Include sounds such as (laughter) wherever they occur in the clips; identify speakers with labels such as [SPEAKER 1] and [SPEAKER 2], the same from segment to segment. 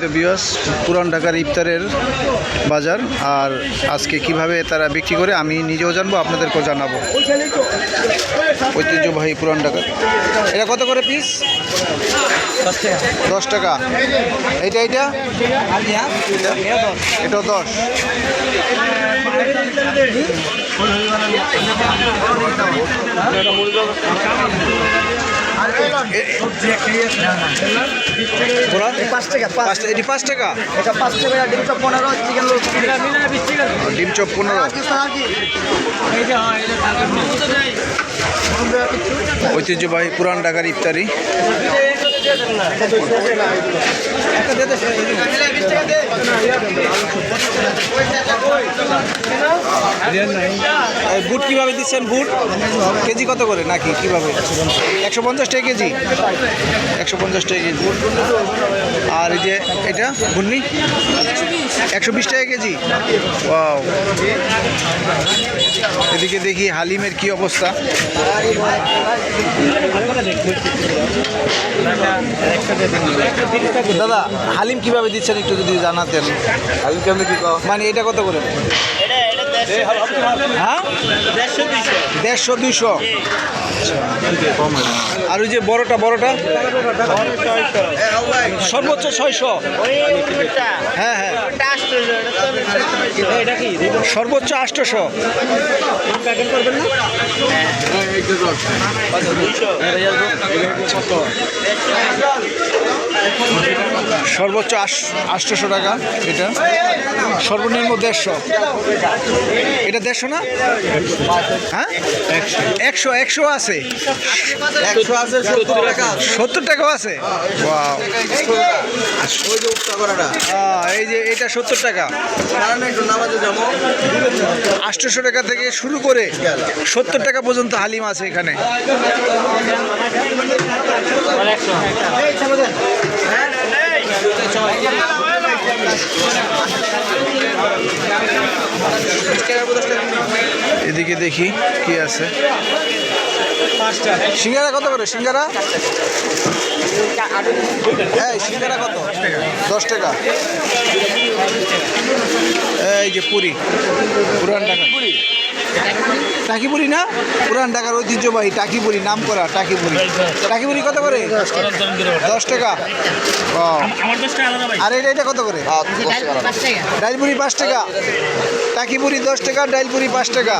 [SPEAKER 1] বিয়স পুরান ঢাকার ইফতারের বাজার আর আজকে কীভাবে তারা বিক্রি করে আমি নিজেও জানব, আপনাদেরকেও জানাব। ঐতিহ্যবাহী পুরান ঢাকার। এটা কত করে পিস দশ টাকা। এইটা এইটা? এটাও দশ। বলা?
[SPEAKER 2] পাঁচ টাকা পাঁচ
[SPEAKER 1] পাঁচ এটি পাঁচ টাকা?
[SPEAKER 2] এটা পাঁচ টাকা ডিমটা পনেরো চিকেন রোল
[SPEAKER 1] ডিম চপ পনেরো। ঐতিহ্যবাহী পুরান ঢাকার ইফতারি। বুট কীভাবে দিচ্ছেন বুট? কেজি কত করে নাকি কীভাবে? একশো পঞ্চাশ টাকা কেজি। একশো পঞ্চাশ টাকা কেজি। আর এই যে এটা ঘূর্ণি একশো বিশ টাকা কেজি। ওয়াও। এদিকে দেখি হালিমের কি অবস্থা। দাদা হালিম কীভাবে দিচ্ছেন একটু যদি জানাতেন? হালিম কেমন কি মানে এটা কত করে? হ্যাঁ দেড়শো দুইশো। আর ওই যে বড়টা বড়টা? সর্বোচ্চ ছয়শো। হ্যাঁ হ্যাঁ। সর্বোচ্চ আটশোশো। সর্বোচ্চ আটশোশো টাকা এটা। সর্বনিম্ন দেড়শো। এটা দেড়শো না? হ্যাঁ? একশো একশো আছে।
[SPEAKER 2] একশো আছে সত্তর টাকা
[SPEAKER 1] সত্তর টাকাও আছে? এই যে এটা সত্তর টাকা। আটশোশো টাকা থেকে শুরু করে সত্তর টাকা পর্যন্ত হালিম আছে এখানে। এদিকে দেখি কি আছে। সিঙ্গারা কত করে? সিঙ্গারা? এই সিঙ্গারা কত? দশ টাকা। এই যে পুরি। পুরান ঢাকা। টাকিপুরি না? পুরান ঢাকার ঐতিহ্যবাহী টাকিপুরি নাম করা টাকিপুরি। টাকিপুরি কত করে? দশ টাকা। আর এটা এটা কত করে? ডাইলপুরি পাঁচ টাকা। টাকিপুরি দশ টাকা ডাইলপুরি পাঁচ টাকা।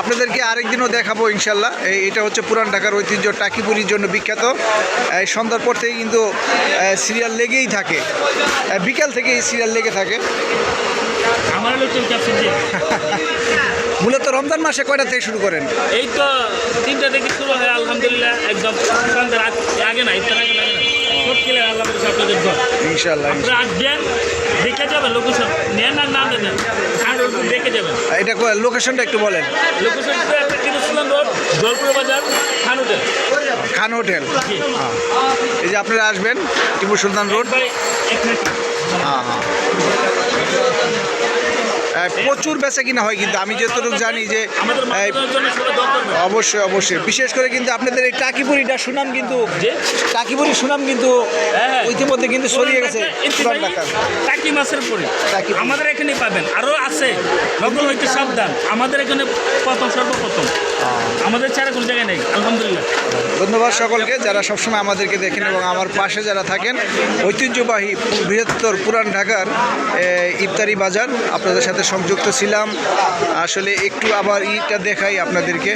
[SPEAKER 1] আপনাদেরকে আরেকদিনও দেখাবো ইনশাল্লাহ। এই এটা হচ্ছে পুরান ঢাকার ঐতিহ্য টাকিপুরির জন্য বিখ্যাত। এই সন্ধ্যার পর থেকে কিন্তু সিরিয়াল লেগেই থাকে। বিকাল থেকে এই সিরিয়াল লেগে থাকে। (laughs) মূলত রমজান মাসে কয়টা থেকে শুরু করেন?
[SPEAKER 3] এই তো তিনটা থেকে শুরু হয় আলহামদুলিল্লাহ একদম আগে না।
[SPEAKER 1] ইনশাল্লাহ
[SPEAKER 3] দেখে যাবেন লোকেশন নেন আর না নেন আর ওরকম দেখে যাবেন।
[SPEAKER 1] এটা লোকেশনটা একটু বলেন।
[SPEAKER 3] রোড জলপুর বাজার খান হোটেল।
[SPEAKER 1] খান হোটেল। হ্যাঁ। এই যে আপনারা আসবেন টিপু সুলতান রোড। হ্যাঁ হ্যাঁ। প্রচুর বেচা কিনা হয় কিন্তু আমি যতটুকু জানি যে। অবশ্যই অবশ্যই। বিশেষ করে কিন্তু আপনাদের এই টাকিপুরিটা সুনাম কিন্তু
[SPEAKER 3] যে?
[SPEAKER 1] টাকিপুরি সুনাম কিন্তু
[SPEAKER 3] হ্যাঁ।
[SPEAKER 1] ইতিমধ্যে কিন্তু ছড়িয়ে গেছে
[SPEAKER 3] টাকি মাছের পরে। আমাদের এখানে পাবেন। আরও আছে। নকল হইতে সাবধান। আমাদের এখানে প্রথম সর্বপ্রথম। আমাদের ছাড়া কোনো জায়গায় নেই, আলহামদুলিল্লাহ।
[SPEAKER 1] ধন্যবাদ সকলকে যারা সবসময় আমাদেরকে দেখেন এবং আমার পাশে যারা থাকেন। ঐতিহ্যবাহী বৃহত্তর পুরান ঢাকার ইফতারি বাজার। আপনাদের সাথে সংযুক্ত ছিলাম। আসলে একটু আবার ইটা দেখাই আপনাদেরকে।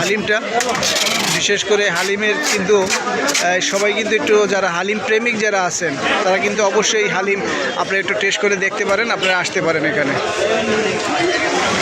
[SPEAKER 1] হালিমটা। বিশেষ করে হালিমের কিন্তু সবাই কিন্তু একটু যারা হালিম প্রেমিক যারা আছেন, তারা কিন্তু অবশ্যই হালিম, আপনারা একটু টেস্ট করে দেখতে পারেন, আপনারা আসতে পারেন এখানে।